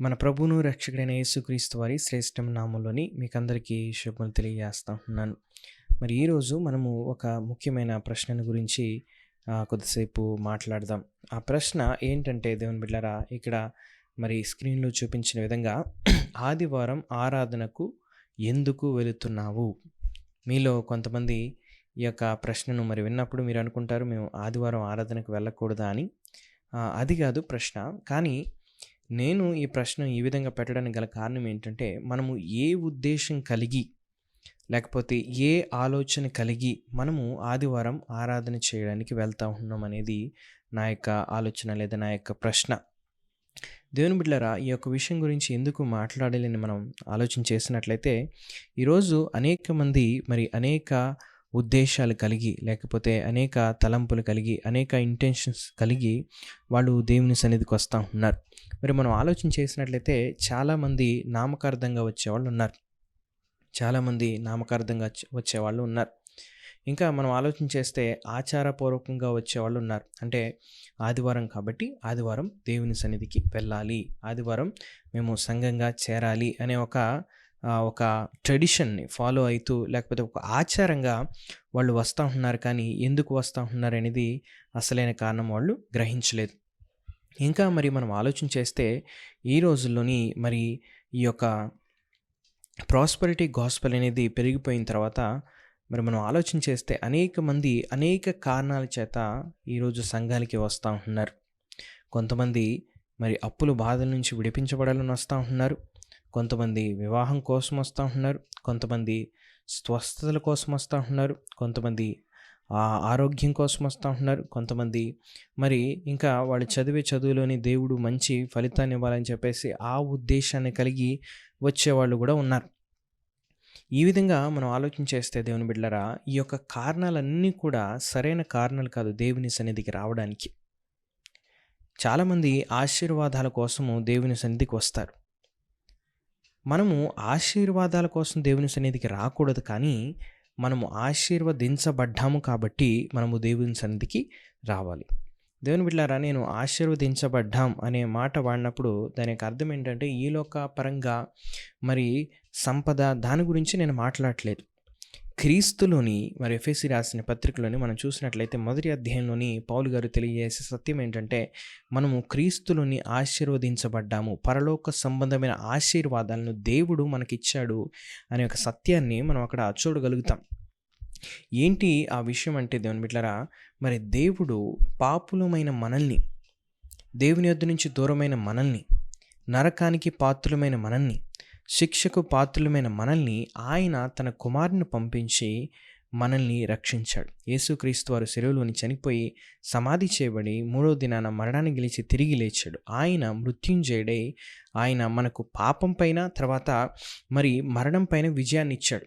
మన ప్రభును రక్షకుడైన యేసుక్రీస్తు వారి శ్రేష్టం నామంలోని మీకు అందరికీ శుభములు తెలియజేస్తా ఉన్నాను. మరి ఈరోజు మనము ఒక ముఖ్యమైన ప్రశ్నను గురించి కొద్దిసేపు మాట్లాడదాం. ఆ ప్రశ్న ఏంటంటే దేవుని బిడ్డరా ఇక్కడ మరి స్క్రీన్లో చూపించిన విధంగా ఆదివారం ఆరాధనకు ఎందుకు వెళుతున్నావు? మీలో కొంతమంది ఈ యొక్క ప్రశ్నను మరి విన్నప్పుడు మీరు అనుకుంటారు మేము ఆదివారం ఆరాధనకు వెళ్ళకూడదా అని. అది కాదు ప్రశ్న. కానీ నేను ఈ ప్రశ్న ఈ విధంగా పెట్టడానికి గల కారణం ఏంటంటే మనము ఏ ఉద్దేశం కలిగి లేకపోతే ఏ ఆలోచన కలిగి మనము ఆదివారం ఆరాధన చేయడానికి వెళ్తా ఉన్నాం అనేది నా యొక్క ఆలోచన లేదా నా యొక్క ప్రశ్న. దేవుని బిడ్డలరా ఈ యొక్క విషయం గురించి ఎందుకు మాట్లాడాలని మనం ఆలోచన చేసినట్లయితే ఈరోజు అనేక మంది మరి అనేక ఉద్దేశాలు కలిగి లేకపోతే అనేక తలంపులు కలిగి అనేక ఇంటెన్షన్స్ కలిగి వాళ్ళు దేవుని సన్నిధికి వస్తూ ఉన్నారు. మరి మనం ఆలోచన చేసినట్లయితే చాలామంది నామకార్థంగా వచ్చేవాళ్ళు ఉన్నారు. చాలామంది నామకార్థంగా వచ్చే- వచ్చేవాళ్ళు ఉన్నారు. ఇంకా మనం ఆలోచన చేస్తే ఆచారపూర్వకంగా వచ్చేవాళ్ళు ఉన్నారు. అంటే ఆదివారం కాబట్టి ఆదివారం దేవుని సన్నిధికి వెళ్ళాలి. ఆదివారం మేము సంఘంగా చేరాలి అనే ఒక ఒక ట్రెడిషన్ని ఫాలో అవుతూ లేకపోతే ఒక ఆచారంగా వాళ్ళు వస్తూ ఉన్నారు కానీ ఎందుకు వస్తూ ఉన్నారు అనేది అసలైన కారణం వాళ్ళు గ్రహించలేదు. ఇంకా మరి మనం ఆలోచన చేస్తే ఈ రోజుల్లోని మరి ఈ యొక్క ప్రాస్పరిటీ గాస్పల్ అనేది పెరిగిపోయిన తర్వాత మరి మనం ఆలోచన చేస్తే అనేక మంది అనేక కారణాల చేత ఈరోజు సంఘాలకి వస్తూ ఉంటున్నారు. కొంతమంది మరి అప్పుల బాధల నుంచి విడిపించబడాలని వస్తూ ఉంటున్నారు. కొంతమంది వివాహం కోసం వస్తూ ఉంటున్నారు. కొంతమంది స్వస్థతల కోసం వస్తూ ఉంటున్నారు. కొంతమంది ఆ, ఆరోగ్యం కోసం వస్తూ ఉంటున్నారు. కొంతమంది మరి ఇంకా వాళ్ళు చదివే చదువులోని దేవుడు మంచి ఫలితాన్ని ఇవ్వాలని చెప్పేసి ఆ ఉద్దేశాన్ని కలిగి వచ్చేవాళ్ళు కూడా ఉన్నారు. ఈ విధంగా మనం ఆలోచించేస్తే దేవుని బిడ్డలరా ఈ యొక్క కారణాలన్నీ కూడా సరైన కారణాలు కాదు దేవుని సన్నిధికి రావడానికి. చాలామంది ఆశీర్వాదాల కోసము దేవుని సన్నిధికి వస్తారు. మనము ఆశీర్వాదాల కోసం దేవుని సన్నిధికి రాకూడదు కానీ మనము ఆశీర్వదించబడ్డాము కాబట్టి మనము దేవుని సన్నిధికి రావాలి. దేవుని బిడ్డారా నేను ఆశీర్వదించబడ్డాం అనే మాట వాడినప్పుడు దాని యొక్క అర్థం ఏంటంటే ఈ లోక పరంగా మరి సంపద దాని గురించి నేను మాట్లాడలేదు. క్రీస్తులోని మరి ఎఫ్ఎస్సి రాసిన పత్రికలోని మనం చూసినట్లయితే మొదటి అధ్యాయంలోని పౌలు గారు తెలియజేసే సత్యం ఏంటంటే మనము క్రీస్తులోని ఆశీర్వదించబడ్డాము. పరలోక సంబంధమైన ఆశీర్వాదాలను దేవుడు మనకిచ్చాడు అనే ఒక సత్యాన్ని మనం అక్కడ చూడగలుగుతాం. ఏంటి ఆ విషయం అంటే దేవుని బిడ్డలారా మరి దేవుడు పాపులమైన మనల్ని దేవుని యొద్ద నుంచి దూరమైన మనల్ని నరకానికి పాత్రులమైన మనల్ని శిక్షకు పాత్రులమైన మనల్ని ఆయన తన కుమారుని పంపించి మనల్ని రక్షించాడు. యేసుక్రీస్తు వారు సెలవులోని చనిపోయి సమాధి చేయబడి మూడో దినాన మరణాన్ని గెలిచి తిరిగి లేచాడు. ఆయన మృత్యుంజయుడై ఆయన మనకు పాపం పైన తర్వాత మరి మరణం పైన విజయాన్ని ఇచ్చాడు.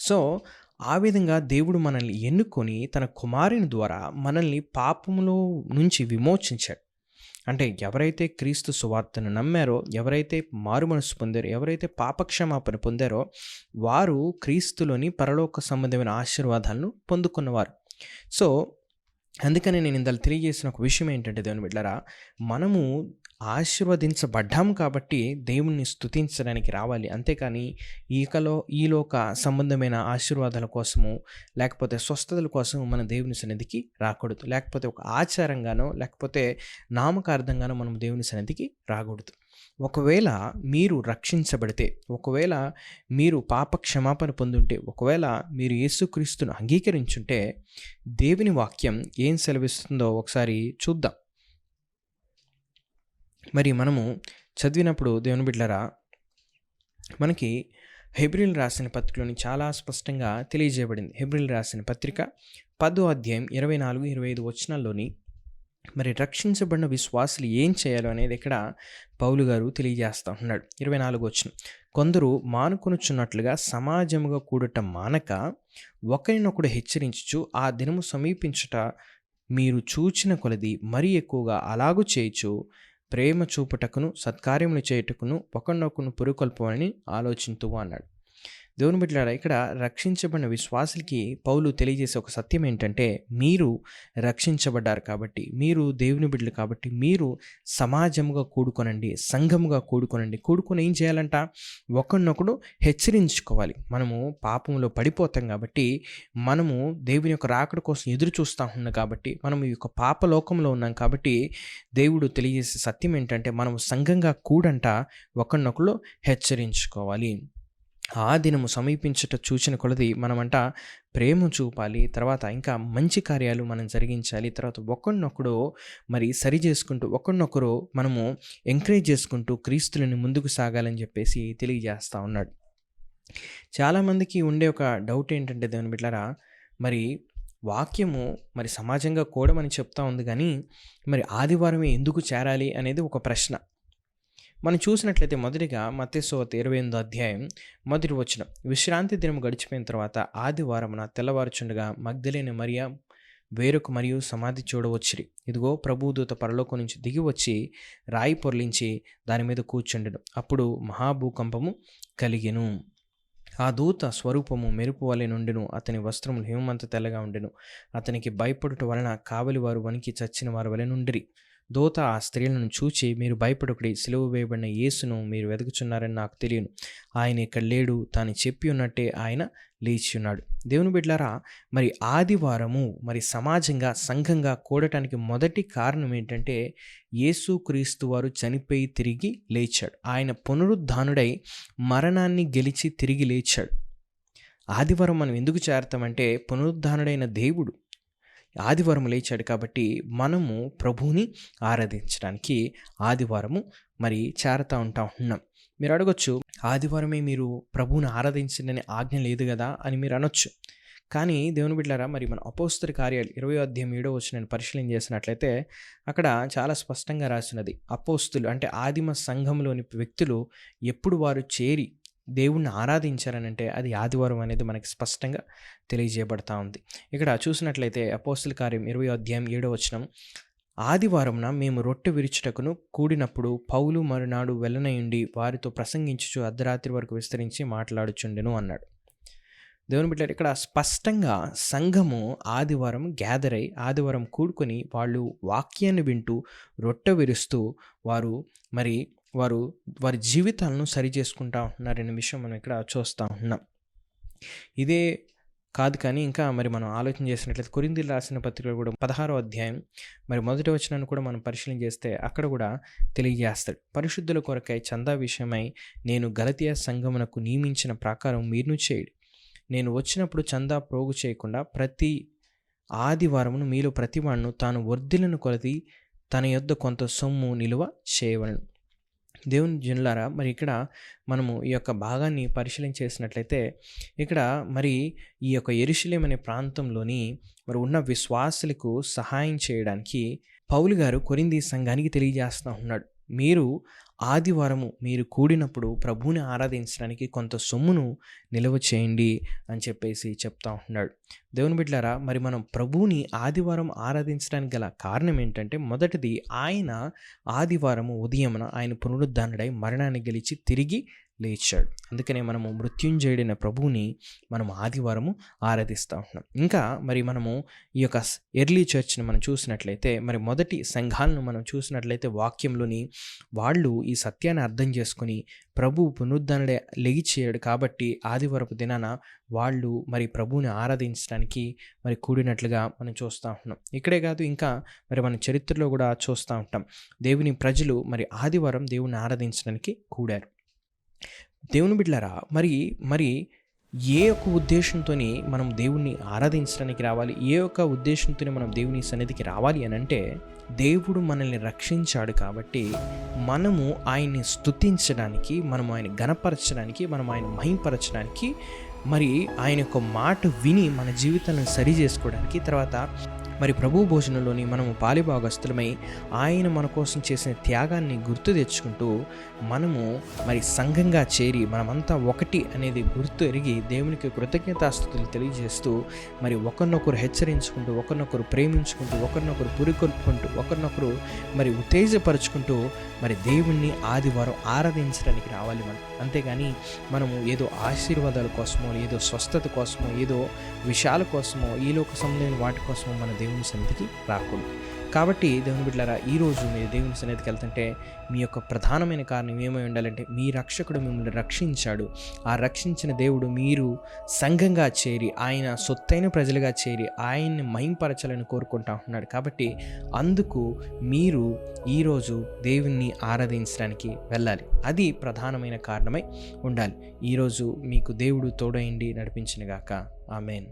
సో ఆ విధంగా దేవుడు మనల్ని ఎన్నుకొని తన కుమారుని ద్వారా మనల్ని పాపములో నుంచి విమోచించాడు. అంటే ఎవరైతే క్రీస్తు సువార్తను నమ్మారో ఎవరైతే మారు మనసు పొందారో ఎవరైతే పాపక్షమాపణ పొందారో వారు క్రీస్తులోని పరలోక సంబంధమైన ఆశీర్వాదాలను పొందుకున్నవారు. సో అందుకని నేను ఇందాక తెలియజేసిన ఒక విషయం ఏంటంటే దేవుని బిడ్డరా మనము ఆశీర్వదించబడ్డాము కాబట్టి దేవుణ్ణి స్తుతించడానికి రావాలి. అంతేకాని ఈకలో ఈలోక సంబంధమైన ఆశీర్వాదాల కోసము లేకపోతే స్వస్థతల కోసం మన దేవుని సన్నిధికి రాకూడదు. లేకపోతే ఒక ఆచారంగానో లేకపోతే నామకార్థంగానో మనం దేవుని సన్నిధికి రాకూడదు. ఒకవేళ మీరు రక్షించబడితే ఒకవేళ మీరు పాప క్షమాపణ పొందుంటే ఒకవేళ మీరు యేసుక్రీస్తును అంగీకరించుంటే దేవుని వాక్యం ఏం సెలవిస్తుందో ఒకసారి చూద్దాం. మరి మనము చదివినప్పుడు దేవుని బిడ్డలరా మనకి హెబ్రిల్ రాసిన పత్రికలోని చాలా స్పష్టంగా తెలియజేయబడింది. హెబ్రిల్ రాసిన పత్రిక పదో అధ్యాయం ఇరవై నాలుగు ఇరవై ఐదు వచనాల్లోని మరి రక్షించబడిన విశ్వాసులు ఏం చేయాలో అనేది ఇక్కడ పౌలు గారు తెలియజేస్తా ఉన్నాడు. ఇరవై నాలుగు వచ్చిన కొందరు మానుకొనుచున్నట్లుగా సమాజముగా కూడటం మానక ఒకరినొకడు హెచ్చరించుచు ఆ దినము సమీపించుట మీరు చూచిన కొలది మరీ ఎక్కువగా అలాగు చేయొచ్చు ప్రేమ చూపుటకును సత్కార్యములు చేయుటకును ఒకనొకను పురుకొల్పమని ఆలోచింతువు అన్నాడు. దేవుని బిడ్డలారా ఇక్కడ రక్షించబడిన విశ్వాసులకి పౌలు తెలియజేసే ఒక సత్యం ఏంటంటే మీరు రక్షించబడ్డారు కాబట్టి మీరు దేవుని బిడ్డలు కాబట్టి మీరు సమాజముగా కూడుకొనండి సంఘముగా కూడుకొనండి. కూడుకొని ఏం చేయాలంట? ఒకరినొకడు హెచ్చరించుకోవాలి. మనము పాపంలో పడిపోతాం కాబట్టి మనము దేవుని యొక్క రాకడ కోసం ఎదురు చూస్తూ ఉన్నాం కాబట్టి మనం ఈ యొక్క పాపలోకంలో ఉన్నాం కాబట్టి దేవుడు తెలియజేసే సత్యం ఏంటంటే మనం సంఘంగా కూడంట ఒకరినొకరు హెచ్చరించుకోవాలి. ఆ దినము సమీపించుట చూచిన కొలది మనమంట ప్రేమ చూపాలి. తర్వాత ఇంకా మంచి కార్యాలు మనం జరిగించాలి. తర్వాత ఒకరినొకడు మరి సరి చేసుకుంటూ ఒకరినొకరు మనము ఎంకరేజ్ చేసుకుంటూ క్రీస్తులని ముందుకు సాగాలని చెప్పేసి తెలియజేస్తూ ఉన్నాడు. చాలామందికి ఉండే ఒక డౌట్ ఏంటంటే దేవుని బిడ్డారా మరి వాక్యము మరి సమాజంగా కూడమని చెప్తా ఉంది కానీ మరి ఆదివారమే ఎందుకు చేరాలి అనేది ఒక ప్రశ్న. మనం చూసినట్లయితే మొదటిగా మత్స్యవత ఇరవై ఎనిమిదో అధ్యాయం మొదటి వచ్చిన విశ్రాంతి దినం గడిచిపోయిన తర్వాత ఆదివారమున తెల్లవారుచుండగా మగ్ధలేని మరియా వేరొక మరియు సమాధి చూడవచ్చిరి. ఇదిగో ప్రభుదూత పరలోకం నుంచి దిగి వచ్చి రాయి పొర్లించి దాని మీద కూర్చుండెను. అప్పుడు మహాభూకంపము కలిగెను. ఆ దూత స్వరూపము మెరుపు వలె నుండెను. అతని వస్త్రములు హిమంత తెల్లగా ఉండెను. అతనికి భయపడుట వలన కావలి వారు వణికి చచ్చిన వారి వలె నుండిరి. దూత ఆ స్త్రీలను చూచి మీరు భయపడకుడి సిలువ వేయబడిన యేసును మీరు వెతుకుచున్నారని నాకు తెలియను. ఆయన ఇక్కడ లేడు తాను చెప్పి ఉన్నట్టే ఆయన లేచి ఉన్నాడు దేవుని బిడ్లారా మరి ఆదివారము మరి సమాజంగా సంఘంగా కూడటానికి మొదటి కారణం ఏంటంటే యేసు క్రీస్తు వారు చనిపోయి తిరిగి లేచాడు. ఆయన పునరుద్ధానుడై మరణాన్ని గెలిచి తిరిగి లేచాడు. ఆదివారం మనం ఎందుకు చేరతామంటే పునరుద్ధానుడైన దేవుడు ఆదివారం లేచాడు కాబట్టి మనము ప్రభువుని ఆరాధించడానికి ఆదివారము మరి చేరతా ఉంటా ఉన్నాం. మీరు అడగొచ్చు ఆదివారమే మీరు ప్రభువుని ఆరాధించండి ఆజ్ఞ లేదు కదా అని మీరు అనొచ్చు. కానీ దేవుని బిడ్డారా మరి మన అపోస్తరి కార్యాలు ఇరవై అధ్యాయం ఏడో వచ్చి నేను పరిశీలన చేసినట్లయితే అక్కడ చాలా స్పష్టంగా రాసినది. అపోస్తులు అంటే ఆదిమ సంఘంలోని వ్యక్తులు ఎప్పుడు వారు చేరి దేవుణ్ణి ఆరాధించారనంటే అది ఆదివారం అనేది మనకి స్పష్టంగా తెలియజేయబడతా ఉంది. ఇక్కడ చూసినట్లయితే అపోస్తుల కార్యం ఇరవై అధ్యాయం ఏడో వచనం ఆదివారంన మేము రొట్టె విరుచుటకును కూడినప్పుడు పౌలు మరునాడు వెళ్ళనయుండి వారితో ప్రసంగించుచు అర్ధరాత్రి వరకు విస్తరించి మాట్లాడుచుండెను అన్నాడు. దేవుని బిడ్డ ఇక్కడ స్పష్టంగా సంఘము ఆదివారం గ్యాదర్ అయి ఆదివారం కూడుకొని వాళ్ళు వాక్యాన్ని వింటూ రొట్టె విరుస్తూ వారు మరి వారు వారి జీవితాలను సరి చేసుకుంటా ఉంటున్నారనే విషయం మనం ఇక్కడ చూస్తూ ఉన్నాం. ఇదే కాదు కానీ ఇంకా మరి మనం ఆలోచన చేసినట్లయితే కొరిందీలు రాసిన పత్రికలు కూడా పదహారో అధ్యాయం మరి మొదటి వచనాన్ని కూడా మనం పరిశీలన చేస్తే అక్కడ కూడా తెలియజేస్తాడు. పరిశుద్ధుల కొరకై చందా విషయమై నేను గలతీయ సంగమునకు నియమించిన ప్రకారం మీరును చేయడు. నేను వచ్చినప్పుడు చందా ప్రోగు చేయకుండా ప్రతి ఆదివారమును మీలో ప్రతివాడును తాను వర్ధిలను కొలది తన యొద్ద కొంత సొమ్ము నిలువ చేయవలను. దేవుని జనులారా మరి ఇక్కడ మనము ఈ యొక్క భాగాన్ని పరిశీలన చేసినట్లయితే ఇక్కడ మరి ఈ యొక్క ఎరుశలేం అనే ప్రాంతంలోని మరి ఉన్న విశ్వాసులకు సహాయం చేయడానికి పౌలు గారు కొరింది సంఘానికి తెలియజేస్తూ ఉన్నాడు. మీరు ఆదివారము మీరు కూడినప్పుడు ప్రభువుని ఆరాధించడానికి కొంత సొమ్మును నిల్వ చేయండి అని చెప్పేసి చెప్తా ఉంటున్నాడు దేవుని బిడ్డారా మరి మనం ప్రభువుని ఆదివారం ఆరాధించడానికి గల కారణం ఏంటంటే మొదటిది ఆయన ఆదివారము ఉదయమున ఆయన పునరుద్ధానుడై మరణాన్ని గెలిచి తిరిగి లేచాడు. అందుకనే మనము మృత్యుంజయుడైన ప్రభువుని మనం ఆదివారము ఆరాధిస్తూ ఉంటున్నాం. ఇంకా మరి మనము ఈ యొక్క ఎర్లీ చర్చ్ని మనం చూసినట్లయితే మరి మొదటి సంఘాలను మనం చూసినట్లయితే వాక్యంలోని వాళ్ళు ఈ సత్యాన్ని అర్థం చేసుకొని ప్రభు పునరుద్ధరణే లెగిచేయడు కాబట్టి ఆదివారపు దినాన వాళ్ళు మరి ప్రభువుని ఆరాధించడానికి మరి కూడినట్లుగా మనం చూస్తూ ఉంటున్నాం. ఇక్కడే కాదు ఇంకా మరి మన చరిత్రలో కూడా చూస్తూ ఉంటాం. దేవుని ప్రజలు మరి ఆదివారం దేవుని ఆరాధించడానికి కూడారు. దేవుని బిడ్డలరా మరి మరి ఏ ఒక్క ఉద్దేశంతో మనం దేవుణ్ణి ఆరాధించడానికి రావాలి? ఏ ఒక్క ఉద్దేశంతో మనం దేవుని సన్నిధికి రావాలి అని అంటే దేవుడు మనల్ని రక్షించాడు కాబట్టి మనము ఆయన్ని స్థుతించడానికి మనం ఆయన గణపరచడానికి మనం ఆయన మహింపరచడానికి మరి ఆయన యొక్క మాట విని మన జీవితాలను సరి చేసుకోవడానికి తర్వాత మరి ప్రభు భోజనంలోని మనము పాలిభాగస్తులమై ఆయన మన కోసం చేసిన త్యాగాన్ని గుర్తు తెచ్చుకుంటూ మనము మరి సంఘంగా చేరి మనమంతా ఒకటి అనేది గుర్తు ఎరిగి దేవునికి కృతజ్ఞతాస్థుతులు తెలియజేస్తూ మరి ఒకరినొకరు హెచ్చరించుకుంటూ ఒకరినొకరు ప్రేమించుకుంటూ ఒకరినొకరు పురికొల్పుకుంటూ ఒకరినొకరు మరి ఉత్తేజపరుచుకుంటూ మరి దేవుణ్ణి ఆదివారం ఆరాధించడానికి రావాలి మనం. అంతేగాని మనము ఏదో ఆశీర్వాదాల కోసమో ఏదో స్వస్థత కోసమో ఏదో విషయాల కోసమో ఈ లోక సంబంధమైన వాటి కోసమో మన దేవుని సన్నిధికి రాకూడదు. కాబట్టి దేవుని బిడ్డలారా ఈరోజు మీరు దేవుని సన్నిధికి వెళ్తుంటే మీ యొక్క ప్రధానమైన కారణం ఏమై ఉండాలంటే మీ రక్షకుడు మిమ్మల్ని రక్షించాడు. ఆ రక్షించిన దేవుడు మీరు సంఘంగా చేరి ఆయన సొత్తైన ప్రజలుగా చేరి ఆయన్ని మైంపరచాలని కోరుకుంటా ఉన్నాడు కాబట్టి అందుకు మీరు ఈరోజు దేవుణ్ణి ఆరాధించడానికి వెళ్ళాలి. అది ప్రధానమైన కారణమై ఉండాలి. ఈరోజు మీకు దేవుడు తోడైండి నడిపించినగాక ఆమెన్.